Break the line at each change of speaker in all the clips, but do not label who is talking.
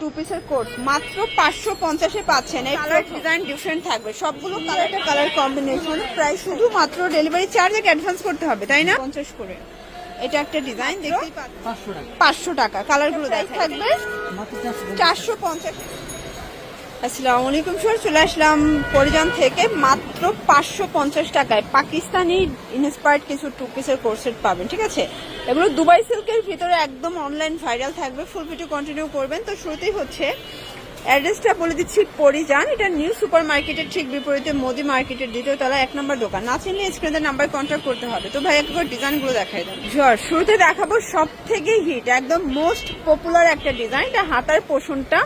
Two পিসের course মাত্র পাঁচশো পঞ্চাশে পাচ্ছেন। এই কালার ডিজাইন ডিফারেন্ট থাকবে। সবগুলো কালারটা কালার কম্বিনেশন প্রায় শুধু মাত্র ডেলিভারি চার্জ অ্যাডভান্স করতে হবে তাই না? পঞ্চাশ করে। এটা একটা ডিজাইন দেখতেই পাচ্ছেন।
পাঁচশো টাকা।
কালারগুলো দেখ থাকবে
চারশো
পঞ্চাশ। আসসালামু আলাইকুম স্যার, চলে আসলাম পরিজন থেকে মাত্র পাঁচশো পঞ্চাশ টাকায়। পাকিস্তানি ইন্সপায়ার্ড কিছু টু পিসের কোর্সেট পাবেন, ঠিক আছে? এগুলো দুবাই সিল্কের ভিতরে একদম অনলাইন ভাইরাল থাকবে ফুল ভিডিও কন্টিনিউ করবেন। তো শুরুতেই হচ্ছে অ্যাড্রেসটা বলে দিচ্ছি পরিযান। এটা নিউ সুপার মার্কেটের ঠিক বিপরীতে, মোদি মার্কেটের দ্বিতীয় তলা এক নম্বর দোকান। না চিনলে স্ক্রিনের নাম্বার কন্ট্যাক্ট করতে হবে। তো ভাই একবার ডিজাইনগুলো দেখাই দেন। জ্বর শুরুতে দেখাবো সব থেকে হিট একদম মোস্ট পপুলার একটা ডিজাইন এটা হাতার পোষণটা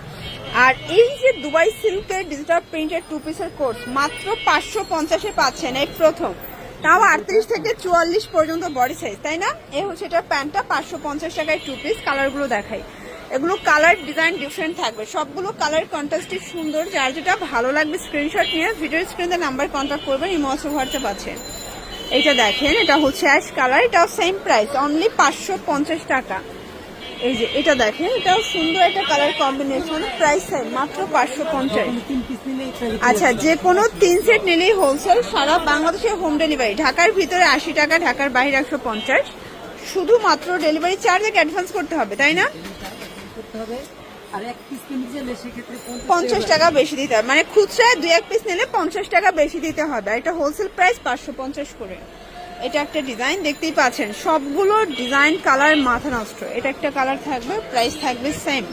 আর এই যে দুবাই সিল্কের ডিজিটাল প্রিন্টের টু পিসের কোর্স মাত্র পাঁচশো পঞ্চাশে পাচ্ছেন এই প্রথম। তাও আটত্রিশ থেকে চুয়াল্লিশ পর্যন্ত বডি সাইজ তাই না? এ হচ্ছে এটা প্যান্টটা, পাঁচশো পঞ্চাশ টাকায় টু পিস কালারগুলো দেখাই। এগুলো কালার ডিজাইন ডিফারেন্ট থাকবে। সবগুলো কালার কন্ট্রাস্টই সুন্দর, যার যেটা ভালো লাগবে স্ক্রিনশট নিয়ে ভিডিও স্ক্রিনে নাম্বার কন্ট্যাক্ট করবেন ইমোস হোয়াটসঅ্যাপ আছে। এটা দেখেন, এটা হচ্ছে অ্যাশ কালার এটাও সেম প্রাইস অনলি পাঁচশো পঞ্চাশ টাকা। এই যে এটা দেখেন, এটাও সুন্দর একটা কালার কম্বিনেশন প্রাইস মাত্র পাঁচশো পঞ্চাশ। আচ্ছা যে কোনো তিন সেট নিলেই হোলসেল সারা বাংলাদেশে হোম ডেলিভারি ঢাকার ভিতরে আশি টাকা, ঢাকার বাইরে একশো পঞ্চাশ। শুধুমাত্র ডেলিভারি চার্জ অ্যাডভান্স করতে হবে, তাই না?
এক
পঞ্চাশ টাকা বেশি দিতে হবে। মানে খুচরায় দুই এক পিস নিলে পঞ্চাশ টাকা বেশি দিতে হবে এটা হোলসেল প্রাইস পাঁচশো পঞ্চাশ করে। এটা একটা ডিজাইন দেখতেই পাচ্ছেন। সবগুলো ডিজাইন কালার মাথা নষ্ট। এটা একটা কালার থাকবে প্রাইস থাকবে সেম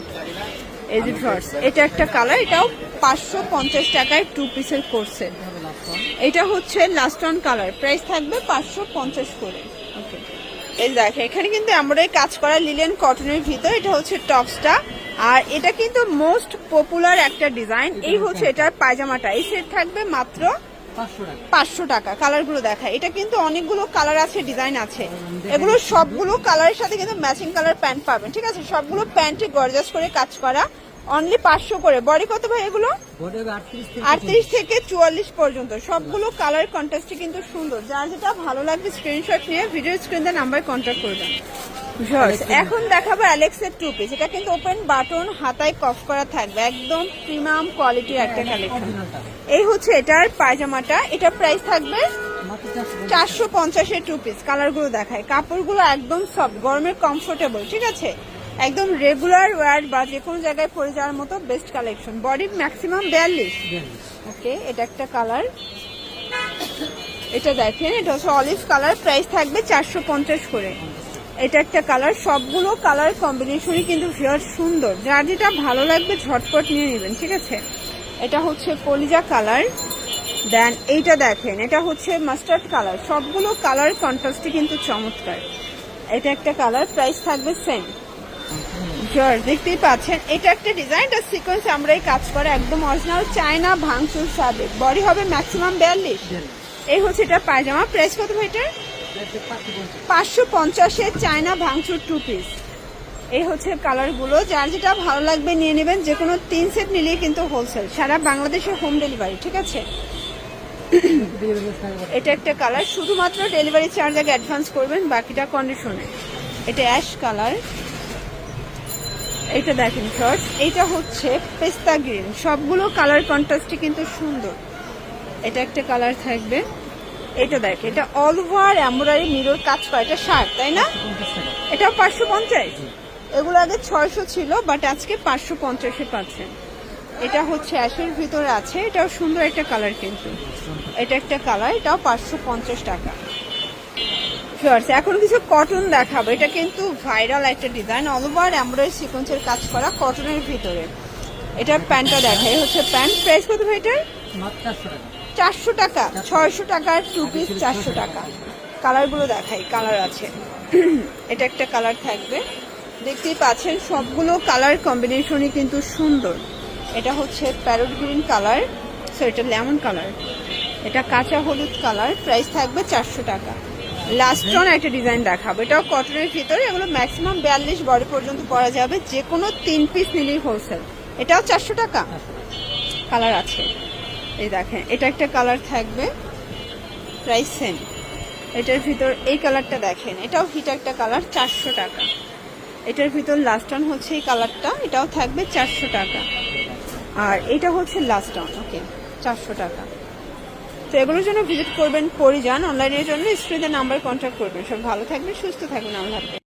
এই যে ফার্স এটা একটা কালার এটাও পাঁচশো পঞ্চাশ টাকায় টু পিসের
ওয়ান
এটা হচ্ছে লাস্ট অন কালার প্রাইস থাকবে পাঁচশো পঞ্চাশ করে। ওকে এই দেখে এখানে কিন্তু আমরা কাজ করা লিলেন কটনের ভিতর এটা হচ্ছে টপসটা আর এটা কিন্তু মোস্ট পপুলার একটা ডিজাইন এই হচ্ছে এটার পায়জামাটা। এই সেট থাকবে মাত্র
পাঁচশো টাকা।
কালারগুলো দেখা এটা কিন্তু অনেকগুলো কালার আছে ডিজাইন আছে। এগুলো সবগুলো কালারের সাথে কিন্তু ম্যাচিং কালার প্যান্ট পাবেন ঠিক আছে? সবগুলো প্যান্টে গর্জাস করে কাজ করা। অনলি পাঁচশো করে। বডি কত ভাই এগুলো?
আটত্রিশ থেকে
চুয়াল্লিশ পর্যন্ত। সবগুলো কালার কিন্তু সুন্দর। যার যেটা ভালো লাগবে স্ক্রিনশট নিয়ে ভিডিও স্ক্রিনে নাম্বার কন্ট্যাক্ট করবেন এখন দেখাবো অ্যালেক্সের টু পিস এটা কিন্তু ওপেন বাটন হাতায় কফ করা থাকবে। একদম প্রিমিয়াম কোয়ালিটির একটা কালেকশন এই হচ্ছে এটার পায়জামাটা। এটা প্রাইস থাকবে
চারশো
পঞ্চাশের টু পিস কালারগুলো দেখায় কাপড়গুলো একদম সফট গরমের কমফোর্টেবল ঠিক আছে? একদম রেগুলার ওয়ার বা যে কোনো জায়গায় পরে যাওয়ার মতো বেস্ট কালেকশন বডির ম্যাক্সিমাম বিয়াল্লিশ।
বিয়াল্লিশ
ওকে এটা একটা কালার এটা দেখেন এটা হচ্ছে অলিভ কালার প্রাইস থাকবে চারশো পঞ্চাশ করে। এটা একটা কালার সবগুলো কালার কম্বিনেশনই কিন্তু ভিয়ার সুন্দর। যার যেটা ভালো লাগবে ঝটপট নিয়ে নেবেন ঠিক আছে? এটা হচ্ছে কলিজা কালার দেন এইটা দেখেন এটা হচ্ছে মাস্টার্ড কালার সবগুলো কালার কন্ট্রাস্টই কিন্তু চমৎকার। এটা একটা কালার প্রাইস থাকবে সেম জর দেখতেই পাচ্ছেন এটা একটা ডিজাইন এটা সিকোয়েন্স আমরা এই কাজ করে একদম অরিজিনাল চায়না ভাঙচুর সাবেক বডি হবে ম্যাক্সিমাম বিয়াল্লিশ। এই হচ্ছে এটা পায়জামা। প্রাইস কত ভাই এটার?
পাঁচশো পঞ্চাশ
পঞ্চাশের চায়না ভাঙচুর টু পিস এই হচ্ছে কালারগুলো। যার যেটা ভালো লাগবে নিয়ে নেবেন, যে কোনো তিন সেট নিলেই কিন্তু হোলসেল সারা বাংলাদেশে হোম ডেলিভারি ঠিক আছে? এটা একটা কালার শুধুমাত্র ডেলিভারি চার্জ আগে অ্যাডভান্স করবেন, বাকিটা কন্ডিশনে এটা অ্যাশ কালার এটা দেখেন শর্টস এটা হচ্ছে পেস্তা গ্রিন সবগুলো কালার কন্ট্রাস্টই কিন্তু সুন্দর। এটা একটা কালার থাকবে। এটা দেখ, এটা অল ওভার এমব্রয়ডারি মিরর কাজ করা, এটা শার্ট তাই না? এটা পাঁচশো পঞ্চাশ। এগুলো আগে ছয়শো ছিল বাট আজকে পাঁচশো পঞ্চাশে পাচ্ছেন এটা হচ্ছে অ্যাশের ভিতরে আছে, এটাও সুন্দর একটা কালার কিন্তু। এটা একটা কালার এটাও পাঁচশো পঞ্চাশ টাকা। এখন কিছু কটন দেখাবো। এটা কিন্তু ভাইরাল একটা ডিজাইন অল ওভার এমব্রয়ডারি সিকোয়েন্সের কাজ করা কটনের ভিতরে। এটার প্যান্টটা দেখাই হচ্ছে প্যান্ট। প্রাইস কত ভাই এটার?
চারশো টাকা,
ছয়শো টাকার টু পিস চারশো টাকা। কালারগুলো দেখাই কালার আছে। এটা একটা কালার থাকবে। দেখতেই পাচ্ছেন, সবগুলো কালার কম্বিনেশনই কিন্তু সুন্দর। এটা হচ্ছে প্যারোট গ্রিন কালার সো এটা লেমন কালার এটা কাঁচা হলুদ কালার প্রাইস থাকবে চারশো টাকা। লাস্ট অন একটা ডিজাইন দেখাবো। এটাও কটনের ভিতরে, এগুলো ম্যাক্সিমাম বিয়াল্লিশ বডি পর্যন্ত পরা যাবে। যে কোনো তিন পিস নিলেই হোলসেল এটাও চারশো টাকা। কালার আছে। এই দেখেন, এটা একটা কালার থাকবে প্রাইস সেম এটার ভিতর, এই কালারটা দেখেন, এটাও হিট একটা কালার চারশো টাকা। এটার ভিতর লাস্ট অন হচ্ছে এই কালারটা এটাও থাকবে চারশো টাকা। আর এটা হচ্ছে লাস্ট অন ওকে চারশো টাকা। তো এগুলোর জন্য ভিজিট করবেন, পরিযান। অনলাইনের জন্য স্ক্রিনের নাম্বার কন্ট্যাক্ট করবেন। সব ভালো থাকবেন, সুস্থ থাকবেন, আল্লাহ